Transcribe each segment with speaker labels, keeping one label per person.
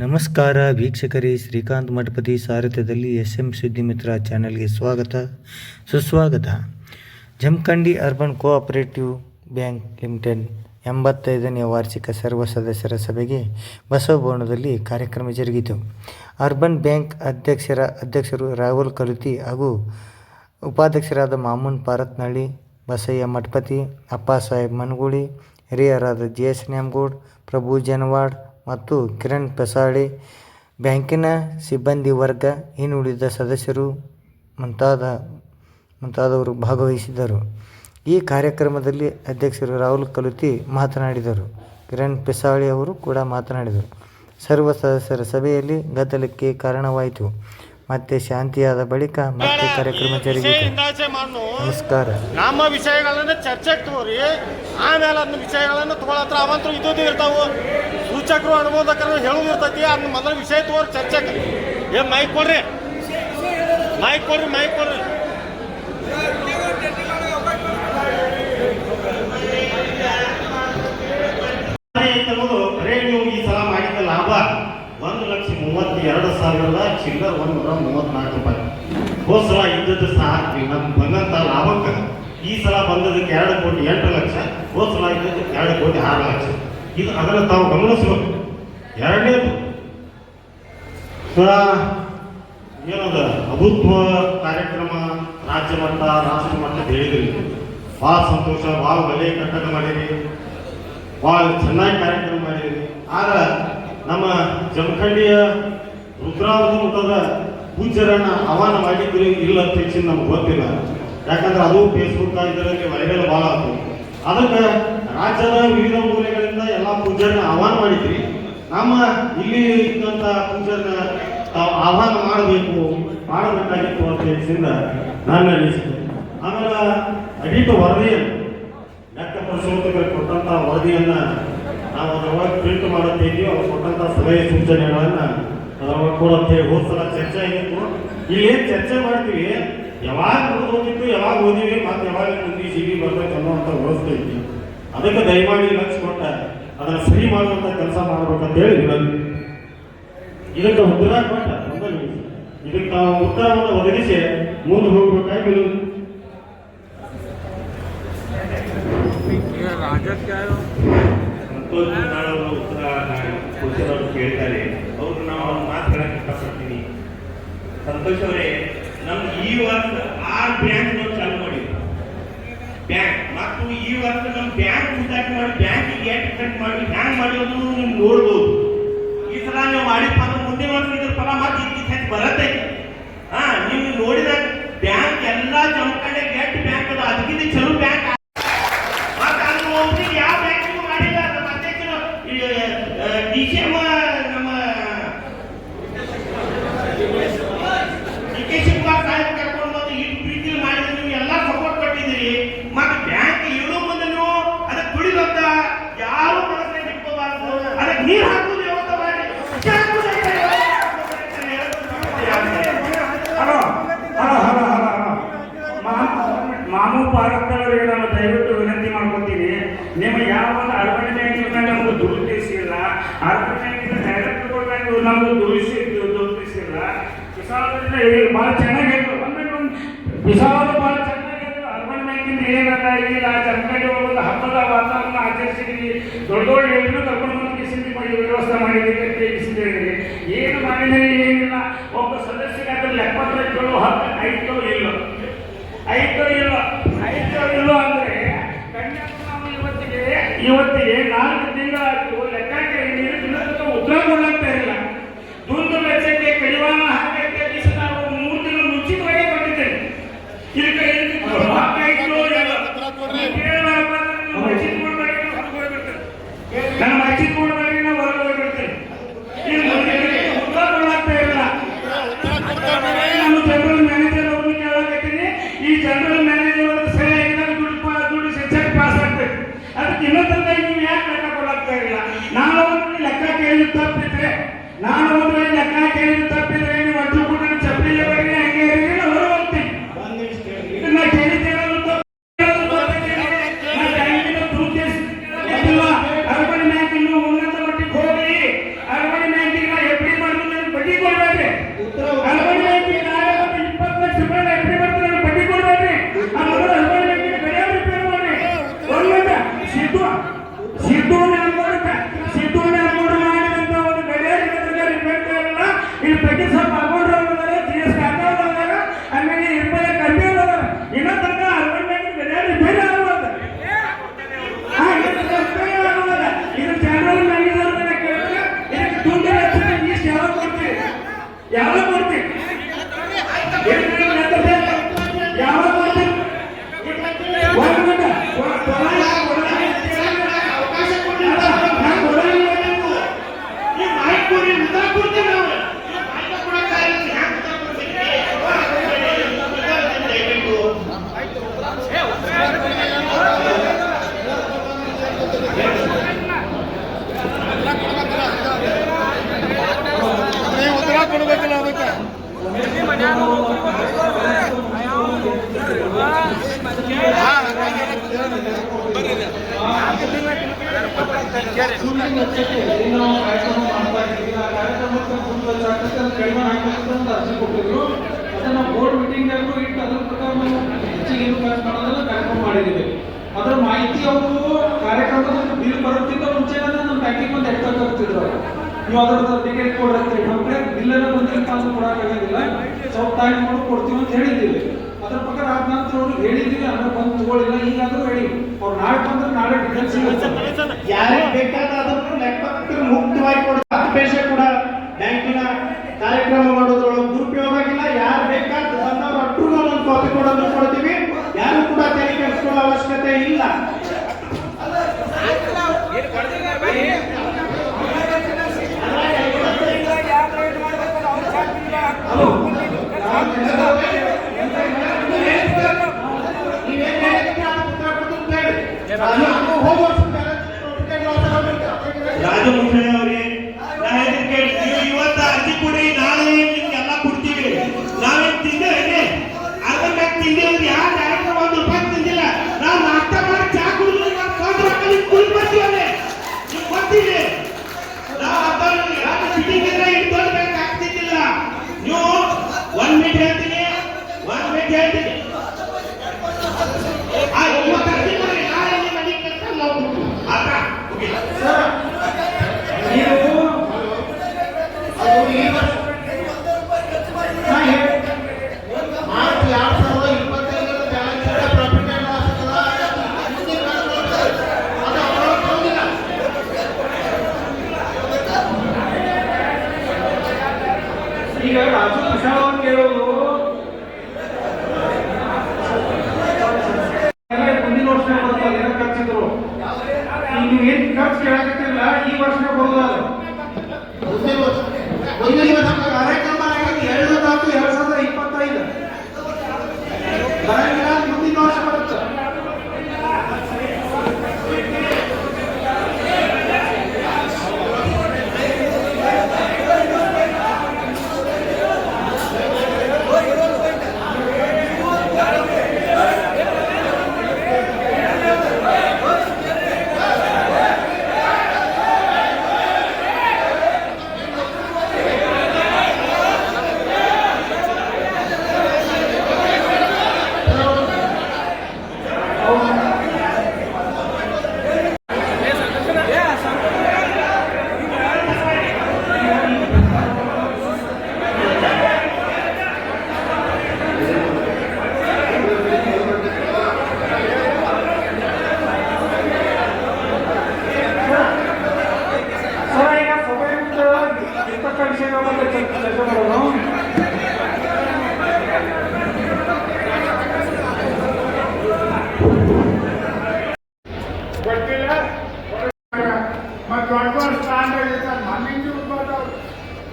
Speaker 1: ನಮಸ್ಕಾರ ವೀಕ್ಷಕರೇ, ಶ್ರೀಕಾಂತ್ ಮಠಪತಿ ಸಾರಥ್ಯದಲ್ಲಿ ಎಸ್ ಎಂ ಸುದ್ದಿಮಿತ್ರ ಚಾನೆಲ್ಗೆ ಸ್ವಾಗತ, ಸುಸ್ವಾಗತ. Jamakhandi urban cooperative bank limited ಎಂಬತ್ತೈದನೇ ವಾರ್ಷಿಕ ಸರ್ವ ಸದಸ್ಯರ ಸಭೆಗೆ ಬಸವಭವನದಲ್ಲಿ ಕಾರ್ಯಕ್ರಮ ಜರುಗಿತು. ಅರ್ಬನ್ ಬ್ಯಾಂಕ್ ಅಧ್ಯಕ್ಷರ, ಅಧ್ಯಕ್ಷರು ರಾಹುಲ್ ಕರುತಿ ಹಾಗೂ ಉಪಾಧ್ಯಕ್ಷರಾದ ಮಾಮೂನ್ ಪಾರತ್ನಳ್ಳಿ, ಬಸಯ್ಯ ಮಠಪತಿ ಅಪ್ಪಾಸಾಹೇಬ್ ಮನಗೂಳಿ, ಹಿರಿಯರಾದ ಜೆ ಎಸ್ ನ್ಯಾಮಗೌಡ್, ಪ್ರಭು ಜನವಾಡ್ ಮತ್ತು ಕಿರಣ್ ಪೆಸಾಳಿ ಬ್ಯಾಂಕಿನ ಸಿಬ್ಬಂದಿ ವರ್ಗ ಇನ್ನುಳಿದ ಸದಸ್ಯರು ಮುಂತಾದ ಮುಂತಾದವರು ಭಾಗವಹಿಸಿದ್ದರು. ಈ ಕಾರ್ಯಕ್ರಮದಲ್ಲಿ ಅಧ್ಯಕ್ಷರು ರಾಹುಲ್ ಕಲುತಿ ಮಾತನಾಡಿದರು. ಕಿರಣ್ ಪೆಸಾಳಿ ಅವರು ಕೂಡ ಮಾತನಾಡಿದರು. ಸರ್ವ ಸದಸ್ಯರ ಸಭೆಯಲ್ಲಿ ಗದ್ದಲಕ್ಕೆ ಕಾರಣವಾಯಿತು. ಮತ್ತೆ ಶಾಂತಿಯಾದ ಬಳಿಕ ಮತ್ತೆ ಕಾರ್ಯಕ್ರಮ ಜರುಗಿತು ನಮಸ್ಕಾರ.
Speaker 2: ನಮ್ಮ ವಿಷಯಗಳನ್ನ ಚರ್ಚೆಗೆ ತಗೋರಿ ಆಮೇಲೆ ಅದನ್ನ ವಿಷಯಗಳನ್ನ ತಗೊಳತ್ರ ಅವಂತರು ಇದ್ದದ್ದು ಇರ್ತಾವು. ಸೂಚಕರು ಅನುಮೋದಕರು ಹೇಳುದಿರ್ತೈತಿ ಅದನ್ನ ಮೊದಲ ವಿಷಯ ತೋರಿ ಚರ್ಚೆಗೆ ಏನ್ ಮೈಕ್ ಕೊಡ್ರಿ? ಮೈಕ್ ಕೊಡ್ರಿ ಮೈಕ್ ಕೊಡ್ರಿ. ರೇಡಿಯೋ ಈ ಸಲ ಮಾಡಿದ ಲಾಭ ಒಂದು ಲಕ್ಷ ಮೂವತ್ತೆರಡು ಸಾವಿರದ ಚಿಲ್ಲರ್ ಒಂದು ನೂರ ಮೂವತ್ನಾಲ್ಕು ರೂಪಾಯಿ. ಹೋದ ಸಲ ಇದ್ದದ್ದು ಸಾಕು ನಮ್ಗೆ ಬಂದಂತ ಲಾಭಕ್ಕೆ ಈ ಸಲ ಬಂದದಕ್ಕೆ ಎರಡು ಕೋಟಿ ಎಂಟು ಲಕ್ಷ ಕೋಸ್ಲ ಸಲ ಇದ್ದದ್ದು ಎರಡು ಕೋಟಿ ಆರು ಲಕ್ಷ. ಇದು ಅದನ್ನು ತಾವು ಗಮನಿಸಬೇಕು. ಎರಡನೇದು ಏನದ? ಅಭೂತ್ವ ಕಾರ್ಯಕ್ರಮ ರಾಜ್ಯ ಮಟ್ಟ, ರಾಷ್ಟ್ರ ಮಟ್ಟ ಹೇಳಿದ್ರಿ. ಭಾಳ ಸಂತೋಷ, ಭಾಳ ಒಳ್ಳೆಯ ಕಟ್ಟಡ ಮಾಡಿರಿ. ಭಾಳ ಚೆನ್ನಾಗಿ ಕಾರ್ಯಕ್ರಮ ಮಾಡಿರಿ. ಆದ್ರೆ ನಮ್ಮ ಜಮಖಂಡಿಯ ರುದ್ರಾವತಿ ಮಠದ ಪೂಜ್ಯರನ್ನ ಆಹ್ವಾನ ಮಾಡಿದ್ರಿ. ಇಲ್ಲ ಅಂತ ಹೆಚ್ಚಿನ ನಮ್ಗೆ ಗೊತ್ತಿಲ್ಲ. ಯಾಕಂದ್ರೆ ಅದು ಫೇಸ್ಬುಕ್ ಇದರಲ್ಲಿ ವೈರಲ್ ಭಾಳ ಆಗ್ತದೆ ಅದಕ್ಕೆ ರಾಜ್ಯದ ವಿವಿಧ ಮೂಲೆಗಳಿಂದ ಎಲ್ಲ ಪೂಜಾರನ್ನ ಆಹ್ವಾನ ಮಾಡಿದ್ರಿ ನಮ್ಮ ಇಲ್ಲಿ ಇದ್ದಂಥ ಪೂಜಾರನ್ನ ತಾವು ಆಹ್ವಾನ ಮಾಡಬೇಕು, ಮಾಡಬೇಕಾಗಿತ್ತು ಅಂತ ಹೇಳಿಸಿಂದ ನನ್ನ ಅನಿಸಿದೆ ಆಮೇಲೆ ಅಡಿಟ್ ವರದಿಯನ್ನು ಲೆಕ್ಕ ಪರಿಶೋಧಕರು ಕೊಟ್ಟಂತ ವರದಿಯನ್ನ ನಾವು ಅದರೊಳಗೆ ಪ್ರಿಂಟ್ ಮಾಡುತ್ತೇವೆ ಅವ್ರು ಕೊಟ್ಟಂತ ಸಲಹೆ ಸೂಚನೆಗಳನ್ನ ಅದರೊಳಗೆ ಕೊಡುತ್ತೆ ಹೋದ ಸಲ ಚರ್ಚೆ ಆಗಿತ್ತು. ಇಲ್ಲಿ ಚರ್ಚೆ ಮಾಡ್ತೀವಿ? ಯಾವಾಗ ಹೋಗಿತ್ತು ಯಾವಾಗ ಓದಿವಿ, ಮತ್ತೆ ಯಾವಾಗ ಮುಂದೆ ಸಿಗಿ ಬರ್ಬೇಕು ಅನ್ನೋಂಥ ವ್ಯವಸ್ಥೆ ಐತಿ ಅದಕ್ಕೆ ದಯಮಾಡಿ ಲಕ್ಷ ಕೊಟ್ಟ ಅದನ್ನ ಫ್ರೀ ಮಾಡುವಂಥ ಕೆಲಸ ಮಾಡ್ಬೇಕಂತ ಹೇಳಿ ವಿನಂತಿ ಇದಕ್ಕೆ ಉತ್ತರ ಕೊಟ್ಟ. ಇದಕ್ಕೆ ನಾವು ಉತ್ತರವನ್ನು ಒದಗಿಸಿ ಮುಂದೆ ಹೋಗ್ಬೇಕಾಗಿ ವಿನಂತಿ
Speaker 3: ಉತ್ತರ ಕುರಿತವರು ಕೇಳ್ತಾರೆ. ಅವ್ರು ನಾವು ಅವ್ರ ಮಾತು ಹೇಳಕ್ ಇಷ್ಟಪಡ್ತೀನಿ ಸಂತೋಷ್ ಅವರೇ ನಮ್ಗೆ ಈ ವರ್ಷ ಆರು ಬ್ಯಾಂಕ್ ನಾವು ಚಾಲು ಮಾಡಿದ್ರು. ಬ್ಯಾಂಕ್ ಮತ್ತು ಈ ವರ್ಷ ನಮ್ಮ ಬ್ಯಾಂಕ್ ಉಂಟಾಕಿ ಮಾಡಿ ಬ್ಯಾಂಕಿಗೆ ಏಟ್ ಕಟ್ ಮಾಡಿ ಹ್ಯಾಂಗ್ ಮಾಡಿರೋದು ನೀವು ನೋಡ್ಬೋದು. ಈ ಸಲ ನೀವು ಮಾಡಿದ ಅಂದ್ರೆ ಮುಂದಿನ ವರ್ಷ ಇದ್ರ ಫಲ ಮತ್ತೆ ಇದ್ದಿದ್ದು ಬರತ್ತೆ. ಹಾ, ನೀವು ನೋಡಿದಾಗ ಬ್ಯಾಂಕ್ ಎಲ್ಲ ಜಮಖಂಡೆ ಎಷ್ಟು ಬ್ಯಾಂಕ್ ಅದ ಅದಕ್ಕಿಂತ ಚಲೋ ಬ್ಯಾಂಕ್ ಮತ್ತೆ ಅಲ್ಲಿ ಒಬ್ರಿಗೆ ಯಾವ ಬ್ಯಾಂಕಿಗೂ ಮಾಡಿಲ್ಲ ನಮ್ಮ ಅಧ್ಯಕ್ಷರು ಡಿ ಸಿ ಎಂ ನಮ್ಮ ಡಿ ಕೆ ಶಿವಕುಮಾರ್ ಸಾಹೇಬ್ ಕರ್ಕೊಂಡು ಬಂದು ಈ ಪ್ರೀತಿಲಿ ಮಾಡಿದ್ರೆ ನೀವು ಎಲ್ಲ ಸಪೋರ್ಟ್ ಕೊಟ್ಟಿದ್ದೀರಿ ಮತ್ತೆ ಬ್ಯಾಂಕ್ ಇಡೋ ಮುಂದೆ ನೀವು ಅದಕ್ಕೆ ದುಡಿಬೇಕ ಯಾರು ಮನಸ್ಸಿನ ಇಟ್ಕೋಬಾರ್ದು ಅದಕ್ಕೆ ನೀರು ಹಾಕುದು ವ್ಯವಸ್ಥೆ ಮಾಡಿ
Speaker 4: hello hello hello hello hello ಮಾಮು ಪಾರಕ್ಕವರಿಗೆ ನಾನು ದಯವಿಟ್ಟು ವಿನಂತಿ ಮಾಡ್ಕೊತೀನಿ ನಿಮ್ಮ ಯಾವ ಒಂದು ಅರ್ಬನ್ ಬ್ಯಾಂಕಿನ ಮೇಲೆ ನಮ್ಗೆ ದುರುದ್ದೇಶ ಇಲ್ಲ ಅರ್ಬನ್ ಬ್ಯಾಂಕಿನ ಡೈರೆಕ್ಟರ್ಗಳ ಮೇಲೆ ನಮ್ಗೆ ದುರುಸಿ ದುರುದ್ದೇಶ ಇಲ್ಲ ವಿಶಾಲದಿಂದ ಭಾಳ ಚೆನ್ನಾಗಿ ಹೇಳಿದ್ರು ಅಂದ್ರೆ ಒಂದು ವಿಶಾಲದ ಭಾಳ ಚೆನ್ನಾಗಿ ಹೇಳಿದ್ರು ಅರ್ಬನ್ ಬ್ಯಾಂಕಿಂದ ಏನಲ್ಲ ಇಲ್ಲ ಜಮಖಂಡಿ ಒಂದು ಹಬ್ಬದ ವಾತಾವರಣ ಆಚರಿಸಿದ್ವಿ. ದೊಡ್ಡ ದೊಡ್ಡ ಹೇಳಿದ್ರು ಕರ್ಕೊಂಡು ಬಂದು ಕಿಸಿಂದಿ ಮಾಡಿ ವ್ಯವಸ್ಥೆ ಮಾಡಿದ್ದೀವಿ ಅಂತ ತಿಳಿಸಿದ್ದೀರಿ ಏನು ಮಾಡಿದರೆ ಏನಿಲ್ಲ. ಒಬ್ಬ ಸದಸ್ಯರಿಗೆ ಎಪ್ಪತ್ತೈದು ಹತ್ತು ಐದು ಇಲ್ಲ? ಐದು ಇಲ್ಲ? ಐದು ಇಲ್ಲ ಅಂದ್ರೆ ಕನ್ಯಾಕುಮಾರಿ ಇವತ್ತಿಗೆ ಇವತ್ತಿಗೆ ನಾಲ್ಕು ಅವ್ರನ್ನ ಯಾವಾಗ ಕೊಡ್ತೀನಿ ಏನ್ ಮೇಡಮ್ ಹೇಳ್ತಾರೆ? ಯಾವಾಗ ಕೊಡ್ತೀನಿ ಒಂದು ಮಿನಿಟ್. ಕೊಡ- ಕೊಡಲ್ಲ, ಕೊಡಲ್ಲ.
Speaker 5: ಅವಕಾಶ ಕೊಡಿ
Speaker 4: ನಾನು ಕೊಡಲ್ಲ ನೀವು.
Speaker 5: ನೀವು ಮಾಹಿತಿ ಕೊಡಿ ಉತ್ತರ ಕೊಡ್ತೇವೆ ನಾವು ನೀವು ಮಾಹಿತಿ ಕೊಡಕ್ಕಾಗಿಲ್ಲ, ಹ್ಯಾಂಗ್ ಉತ್ತರ ಕೊಡ್ತೀರಿ? ದಯವಿಟ್ಟು
Speaker 6: ಶೂಟಿಂಗ್ ಹಚ್ಚಕ್ಕೆ ಏನು ನಾವು ಕಾರ್ಯಕ್ರಮ ಮಾಡ್ತಾ ಇದ್ದೀವಿ ಆ ಕಾರ್ಯಕ್ರಮಕ್ಕೆ ಮುಂದುವರಿಸಾಕಕ್ಕೆ ಅದು ಕಡಿಮೆ ಹಾಕಬೇಕಂತ ಅಂತ ಅರ್ಜಿ ಕೊಟ್ಟಿದ್ರು. ಅದನ್ನ ಬೋರ್ಡ್ ಮೀಟಿಂಗ್ ನಾಗೂ ಇಟ್ಟು ಅದ್ರ ಪ್ರಕಾರ ನಾವು ಹೆಚ್ಚಿಗೆ ಖರ್ಚು ಮಾಡೋದನ್ನ ಕಾರ್ಯಕ್ರಮ ಮಾಡಿದ್ದೀವಿ. ಅದರ ಮಾಹಿತಿ ಅವರು ಕಾರ್ಯಕ್ರಮದ ಬಿಲ್ ಬರೋಕ್ಕಿಂತ ಮುಂಚೆ ನಮ್ಮ ಬ್ಯಾಂಕಿಗೆ ಬಂದು ಎಕ್ಸ್ಟ್ರಾ ನೀವು ಅದ್ರದ್ದು ಟಿಕೆಟ್ ಕೊಡ್ರಿ ನಮ್ಮ ಕಡೆ ಬಿಲ್ ಎಲ್ಲ ಬಂದಿಲ್ಲ ಅಂತ ಸ್ವಲ್ಪ ಟೈಮ್ ಮಾಡಿ ಕೊಡ್ತೀವಿ ಅಂತ ಹೇಳಿದ್ದೀವಿ. ಅದ್ರ ಪ್ರಕಾರ ಆದ ನಂತರ ಅವ್ರಿಗೆ ಹೇಳಿದ್ದೀವಿ ಅಂದ್ರೆ ಬಂದು ತಗೊಳ್ಳಿಲ್ಲ. ಈಗಾದ್ರೂ ಹೇಳಿ, ಅವ್ರು ನಾಳೆ ಬಂದ್ರೆ ನಾಳೆ ಡಿಟೇಲ್ಸ್ ಸಿಗುತ್ತೆ.
Speaker 5: ಯಾರಿಗೆ ಅದನ್ನು ಲೆಕ್ಕಪತ್ರ ಮುಕ್ತವಾಗಿ ಕೊಡ ಪೇಷೆ ಕೂಡ ಬ್ಯಾಂಕಿನ ಕಾರ್ಯಕ್ರಮ ಮಾಡೋದ್ರೊಳಗೆ ದುರುಪಯೋಗ ಆಗಿಲ್ಲ ಯಾರು ಬೇಕಾದ ಬಂದವರು ಅಟ್ರು ಒಂದು ಕಾಪಿ ಕೊಡೋದು ಕೊಡ್ತೀವಿ. ಯಾರು ಕೂಡ ತೆರಿಗೆ ಕೆಡಿಸ್ಕೊಳ್ಳೋ ಅವಶ್ಯಕತೆ ಇಲ್ಲ. ರಾಜಮುಖ್ಯ ಹೇಳಿದ್ರೆ ಅದಕ್ಕೆ ಉತ್ತರ ಕೊಡ್ತೀನಿ ಅಂತ ಹೇಳಿ. ನಾನು ಹೋಗುವ
Speaker 3: ರಾಜಮುಖಿ ಅವರೇ ನಾ ಹೇಳಿದ್ ಕೇಳಿ ನೀವು ಇವತ್ತು ಅರ್ಜಿ
Speaker 7: Lord.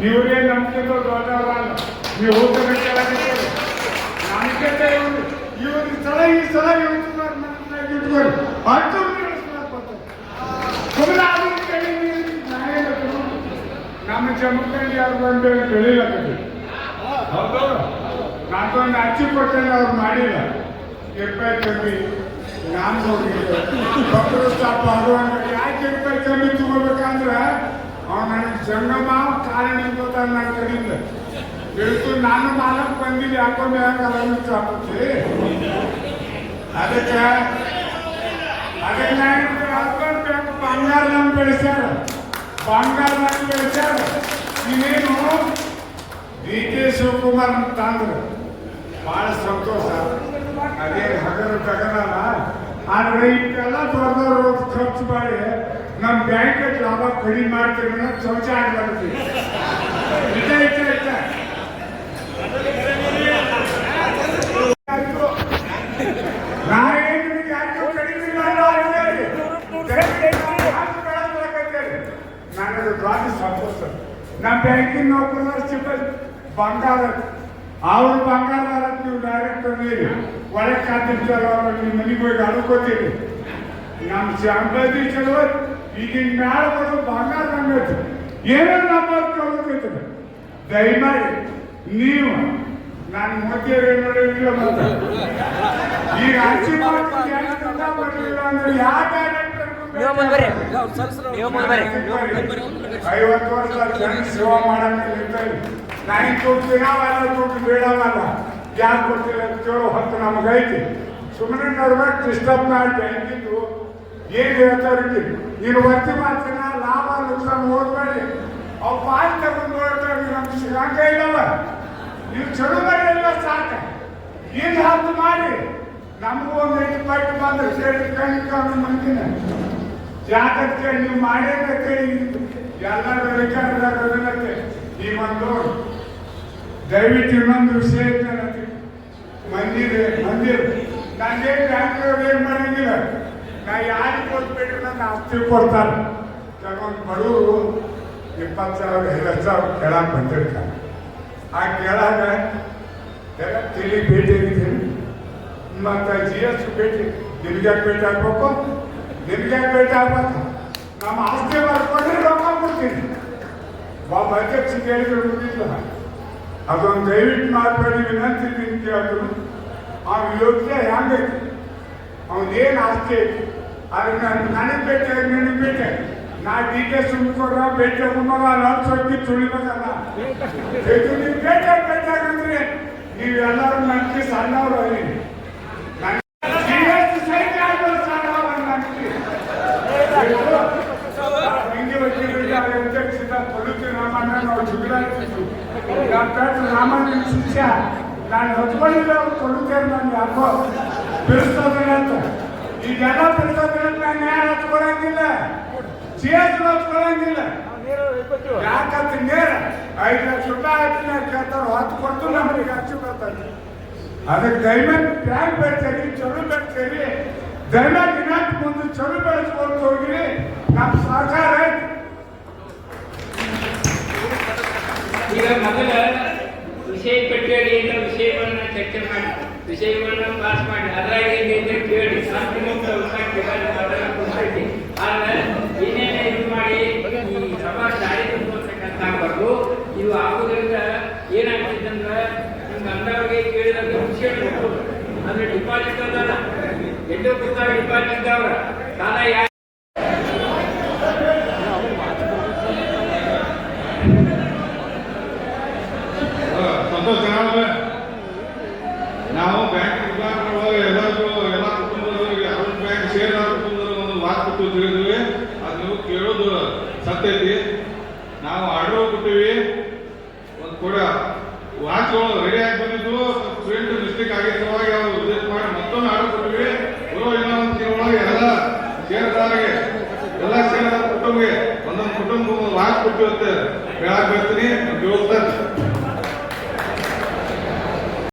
Speaker 7: ನೀವ್ರೇ ನಮ್ಗಿಂತ ದೊಡ್ಡವರಲ್ಲ. ನೀವು ಊಟದ ಕೆಳಗಿದ್ದೀರಿ ನಮ್ಗಿಂತ ಇವ್ರು ಇವ್ರ ಸಲ ಈ ಸಲ ನಾನೇ ಗೊತ್ತು. ನಮ್ಮ ಜಮಖಂಡಿ ಅವ್ರು ಬಂದು ಬೆಳಿಲಕತ್ತಿ ಹೌದು. ಅಚ್ಚಿ ಕೊಟ್ಟಲ್ಲಿ ಅವ್ರು ಮಾಡಿಲ್ಲ. ರೂಪಾಯಿ ಕಮ್ಮಿ ನಾನು ಹೋಗಿದ್ದೆ. ಯಾಕೆ ಕಮ್ಮಿ ತಗೋಬೇಕಂದ್ರೆ ಅವ್ನು ನನಗೆ ಜಂಗಮ ಕಾರಣ ಗೊತ್ತಾಗ ನನ್ನ ಕಡೆಯಿಂದ ಇವತ್ತು ನಾನು ಮಾಲಕ್ ಬಂದಿದ್ದು ಯಾಕೊಂಡೆ ಹೆಂಗೆ ಚಾಪತ್ತಿ ಅದಕ್ಕೆ ಅದಕ್ಕೆ ನಾನು ಹಸ್ಬೆಂಡ್ ಬೇಕು ಬಂಗಾರ ನಮ್ಗೆ ಬೆಳೆಸ್ಯಾರ ಬಂಗಾರ ನಮ್ಗೆ ಬೆಳೆಸ್ಯಾರ ನೀವೇನು ಡಿ ಕೆ ಶಿವಕುಮಾರ್ ಅಂತ ಅಂದ್ರು ಭಾಳ ಸಂತೋಷ ಅದೇ ಹಗರು ತಗದಲ್ಲ ಆದ್ರೆ ಇಷ್ಟೆಲ್ಲ ದೊಡ್ಡದವರು ಖರ್ಚು ಮಾಡಿ ನಮ್ಮ ಬ್ಯಾಂಕ್ ಅಲ್ಲಿ ಲಾಭ ಕಡಿಮೆ ಮಾಡ್ತೀರ ಶೌಚಾಲಯ ಬರ್ತೀವಿ ಇದ ಇದ ಇದ ನನಗೆ ಭಾರಿ ಸಂತೋಷ ನಮ್ಮ ಬ್ಯಾಂಕಿನ ನೌಕರದಷ್ಟು ಬಂಗಾರ ಅವ್ರು ಬಂಗಾರ ನೀವು ಡೈರೆಕ್ಟ್ ನೀರು ಒಳಗೆ ಕಾತಿರ್ತಾರ ನಿಮ್ಮ ಮನೆಗೆ ಹೋಗಿ ಅಳ್ಕೋತೀರಿ ನಮ್ಮ ಚಾಂಬಾಜಿ ಚಲೋ ಈಗಿನ ಮ್ಯಾಲ ಬರೋ ಬಂಗಾರ ಹಂಗೈತಿ ಏನೇನು ಇತ್ತು ದಯಮಾಡಿ ನೀವು ನಾನು ಮಧ್ಯೆ ನೋಡಿಲ್ಲ ಮತ್ತೆ? ಈಗ ಅರ್ಜಿ ಮಾಡಿಲ್ಲ ಯಾಕೆ ಅಂದ್ರೆ ಯಾವ ಡೈರೆಕ್ಟರ್ ಐವತ್ತು ವರ್ಷ ಜನ ಸೇವಾ ಮಾಡಕ್ಕೆ ನಾನು ದುಡ್ಡು ನಾವೆಲ್ಲ ದುಡ್ಡು ಬೇಡವಲ್ಲ ಯಾರು ಕೊಡ್ತಿಲ್ಲ ಅಂತ ಕೇಳೋ ಹೊತ್ತು ನಮಗೈತಿ. ಸುಮ್ಮನೆ ನೋಡ್ಬೇಕು ಡಿಸ್ಟರ್ಬ್ ಮಾಡಿ ಬ್ಯಾಂಕಿದ್ದು ಏನು ಹೇಳ್ತಾರೆ ನೀನು ವರ್ತಿ ಮಾಡ್ತೀನ ಲಾಭ ನುಕ್ಸಾನ್ ಓದ್ಬೇಡಿ ಅವು ಪಾಲ್ ತಗೊಂಡು ನೋಡ್ತಾರೆ ನಮ್ಗೆ ಸಿಗಂಗ ಇಲ್ಲವ ನೀವು ಚಲೋ ಮಾಡಿಲ್ಲ ಸಾಕ. ಈಗ ಹತ್ತು ಮಾಡಿ? ನಮಗೂ ಒಂದು ಐದು ಪಟ್ಟು ಬಂದ್ರೆ ಸೇರಿ ಕಣ್ಣು ಮಂದಿನ. ಜಾತಕ್ಕೆ ನೀವು ಮಾಡಿದ್ದಕ್ಕೆ ಎಲ್ಲರ ವಿಚಾರದಾಗತ್ತೆ ಈ ಒಂದು ದಯವಿಟ್ಟು ಇನ್ನೊಂದು ವಿಷಯ ಮಂದಿರ ಮಂದಿರ. ನಾನೇನು ಬ್ಯಾಂಕ್ ಏನ್ ಮಾಡಂಗಿಲ್ಲ. ನಾ ಯಾರಿಗೆ ಕೊಡ್ಬೇಡ್ರಿ ನನ್ನ ಆಸ್ತಿ ಕೊಡ್ತಾರೆ ಕೆಲವೊಂದು ಬಡವರು ಇಪ್ಪತ್ತು ಸಾವಿರ ಐವತ್ತು ಸಾವಿರ ಕೇಳಕ್ಕೆ ಬಂದಿರ್ತಾರೆ. ಆ ಕೇಳಾಗ ತಿಳಿ ಭೇಟಿ ಆಗಿದ್ದೀನಿ ಮತ್ತು ಜಿ ಎಸ್ ಭೇಟಿ, ನಿಮ್ಗೆ ಭೇಟಿ ಆಗ್ಬೇಕು? ನಿಮ್ಗೆ ಭೇಟಿ ಆಗ್ಬೇಕು? ನಮ್ಮ ಆಸ್ತಿ ಬರ್ಕೊಂಡ್ರೆ ರೊಕ್ಕ ಕೊಡ್ತೀನಿ. ಒಬ್ಬ ಅಧ್ಯಕ್ಷ ಮುಗಿಲ್ಲ ಅದೊಂದು ದಯವಿಟ್ಟು ಮಾಡಬೇಡಿ ವಿನಂತಿ ನಿಂತು ಕೇಳಿದ್ರು ಆ ಯೋಗ್ಯ ಹೆಂಗೈತಿ? ಅವನೇನು ಆಸ್ತಿ ಐತಿ? ಆದ್ರೆ ನಾನು ನನಗೆ ಭೇಟಿ ಆಗಿ ನಿನಗೆ ಭೇಟಿ ಆಗಿ. ನಾ ಡಿ ಕೆ ಸುಮ್ಕೊಡ್ರ ಭೇಟಿ ಆಗುವಾಗ ಲಂಚ್ ಹೋಗಿ ತುಳಿಬೇಕಲ್ಲ ಇದು ನೀವು ಭೇಟಿ ಆಗಿ ಭೇಟಿ ಆಗಂದ್ರೆ ನೀವೆಲ್ಲರೂ ನನಗೆ ಸಣ್ಣವರು ಅಲ್ಲಿ ಸೈನ್ಯ ಆದ್ಮೇಲೆ ಸಣ್ಣವರು ನನಗೆ ಹಿಂಗೆ ವಕೀಲರಿಗೆ ಅವ್ರ ಅಧ್ಯಕ್ಷದ ಪೊಲೀಸ್ ರಾಮಣ್ಣ ನಾವು ಜುಗಿಡ ಡಾಕ್ಟರ್ ರಾಮಣ್ಣ ಶಿಷ್ಯ ನಾನು ಹಚ್ಕೊಂಡಿಲ್ಲ ಅವ್ರು ಕೊಡುತ್ತೇನೆ ನಾನು ಯಾಕೋ ಬಿಡಿಸ್ತೋದ್ರೆ ಅಂತ ಈಗೆಲ್ಲ ನಾನು ಯಾರು ಹಚ್ಕೊಳಂಗಿಲ್ಲ ಚೇತನ ಹಚ್ಕೊಳಂಗಿಲ್ಲ ಯಾಕಂತ ನೇರ ಐದು ಲಕ್ಷ ರೂಪಾಯಿ ಹಾಕಿನ ಕೇಳ್ತಾರ, ಹತ್ತು ಕೊಟ್ಟು ನಮಗೆ ಹಚ್ಚಿ ಬರ್ತಾರೆ ಅದಕ್ಕೆ ದಯಮಾಡಿ ಬ್ಯಾಂಕ್ ಬೆಳ್ತೀರಿ ಚಲೋ ಬೆಳ್ತೀರಿ ದಯಮಾಡಿ ದಿನಾಂಕ ಮುಂದೆ ಚಲೋ ಬೆಳೆಸ್ಕೊಂಡು ಹೋಗಿರಿ. ನಮ್ಮ ಸರ್ಕಾರ
Speaker 8: ಈಗ ಮೊದಲ ವಿಷಯ ಪಟ್ಟಿಯಲ್ಲಿ ವಿಷಯವನ್ನು ಚರ್ಚೆ ಮಾಡಿ. ವಿಷಯವನ್ನ ಪಾಸ್ ಮಾಡಿ ಕೇಳಿ ಅದನ್ನ ಕೊಡ್ತೈತಿ ಆದ್ರೆ ಏನೇನು ಇದು ಮಾಡಿ, ಈ ಸಭಾ ತುಂಬತಕ್ಕಂತ ಆಗ್ಬಾರ್ದು. ಇದು ಆಗೋದ್ರಿಂದ ಏನಾಗ್ತೈತೆ ಅಂದ್ರೆ, ನಿಮ್ಗೆ ಖುಷಿ ಕೊಡ್ಬೋದು ಅಂದ್ರೆ. ಡಿಪಾಸಿಟ್ ಎಷ್ಟೋ ಕೊಡ್ತಾರೆ ಡಿಪಾಸಿಟ್ ಅವ್ರ ಸಾಲ ಯಾ
Speaker 9: ಸಂತೋಷ ಜನಾರ್ದನ ನಾವು ಬ್ಯಾಂಕ್ ವಿಭಾಗದೊಳಗೆ ಎಲ್ಲರಿಗೂ ಎಲ್ಲ ಕುಟುಂಬದವರಿಗೆ ಅರುಣ್ ಬ್ಯಾಂಕ್ ಷೇರ್ದಾರ ಕುಟುಂಬದವ್ರಿಗೆ ಒಂದು ಮಾತು ಕೊಟ್ಟು ತಿಳಿದ್ವಿ ಅದು ನೀವು ಕೇಳೋದು ಸತ್ಯೈತಿ ನಾವು ಆರ್ಡರ್ ಕೊಟ್ಟಿವಿ ಒಂದು ಕೂಡ ವಾಚ್ಗಳು ರೆಡಿ ಆಗಿ ಬಂದಿದ್ದು ಸ್ಟೂಡೆಂಟ್ ಮಿಸ್ಟೇಕ್ ಆಗಿದ್ದ ಸಲುವಾಗಿ ಅವರು ಉದ್ದೇಶ ಮಾಡಿ ಮತ್ತೊಮ್ಮೆ ಆರ್ಡರ್ ಕೊಟ್ಟಿವಿ. ಬರೋ ತಿಂಗಳೊಳಗೆ ಎಲ್ಲ ಷೇರ್ದಾರರಿಗೆ ಎಲ್ಲ ಷೇರ್ದಾರ ಕುಟುಂಬಕ್ಕೆ ಒಂದೊಂದು ಕುಟುಂಬ ಒಂದು ಕೊಟ್ಟಿವಿ ಅಂತ ಹೇಳಕ್ ಬರ್ತೀನಿ